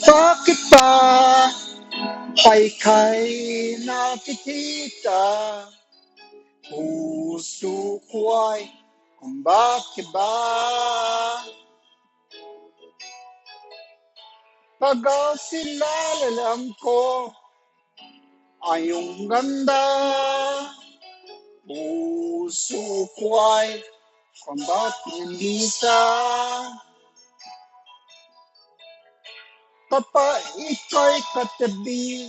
Bakit ba kay kay nakikita? Puso ko ay kung bakit ba? Pag sila ko ay yung ganda. Puso ko ay kung bakit hindi sa Kapag ikaw'y katabi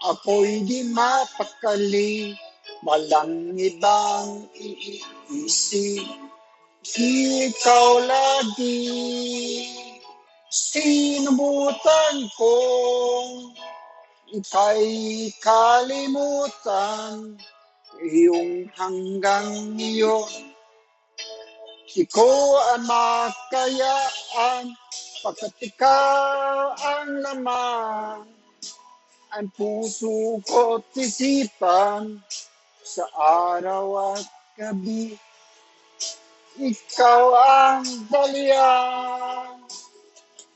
Ako'y di mapakali. Walang ibang iisip. Ikaw lagi. Sinubutan kong Ika'y kalimutan. Iyong hanggang iyon Ikaw ang makayaan Pagkat ikaw ang laman. Ang puso ko't isipan Sa araw at gabi Ikaw ang dalian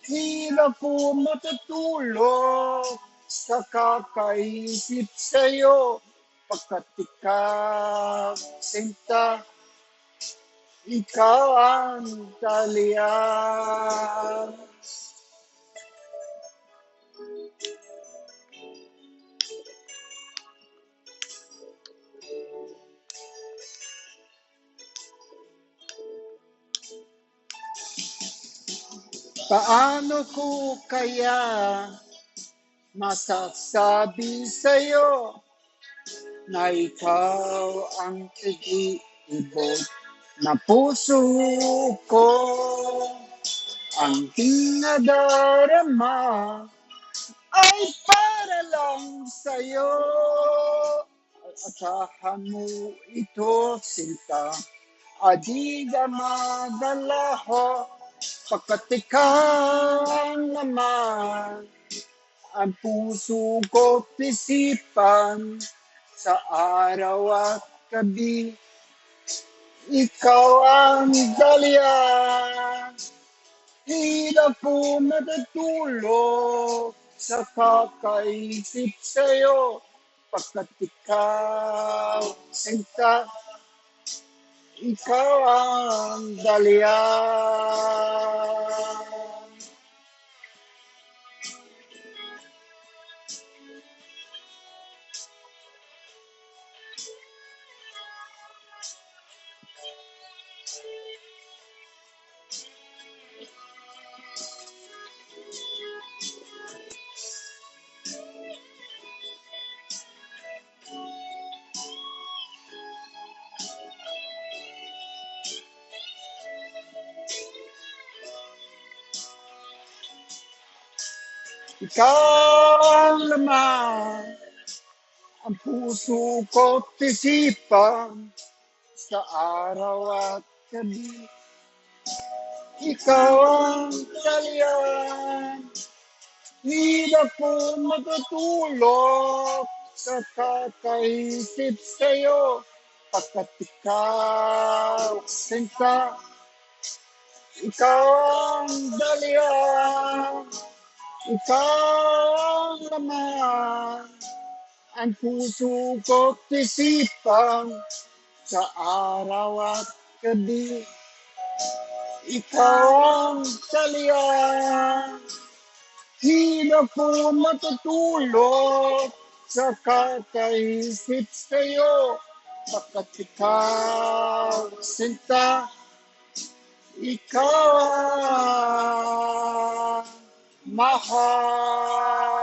Hirap ko matutulog Sa kakaisip sa'yo Pagkat ikaw sinta Ikaw ang dalian Paano ko kaya masasabi sa'yo na ikaw ang iibot na puso ko ang dinadarama ay para lang sa'yo. Asahan mo ito sinta. Adi ka magalaho Pagkat ikaw naman. Ang puso ko pisipan sa araw at gabi. Ikaw ang dalian, hirap ko matutulog sa kakaisip sa'yo. Pagkat ikaw, sinta, ikaw ang dalian. Ikaw ang laman, ang puso ko't isipan sa araw at gabi. Ikaw ang dalian, hirap ko matutulog sa kakaisip sa'yo. Pagkat ikaw, sinta, ikaw ang dalian, ikaw ang laman, ang puso ko't isipan sa araw at gabi. Ikaw ang dalian, hirap ko matutulog sa kakaisip sa'yo. Pagkat ikaw, sinta, ikaw ang mahal.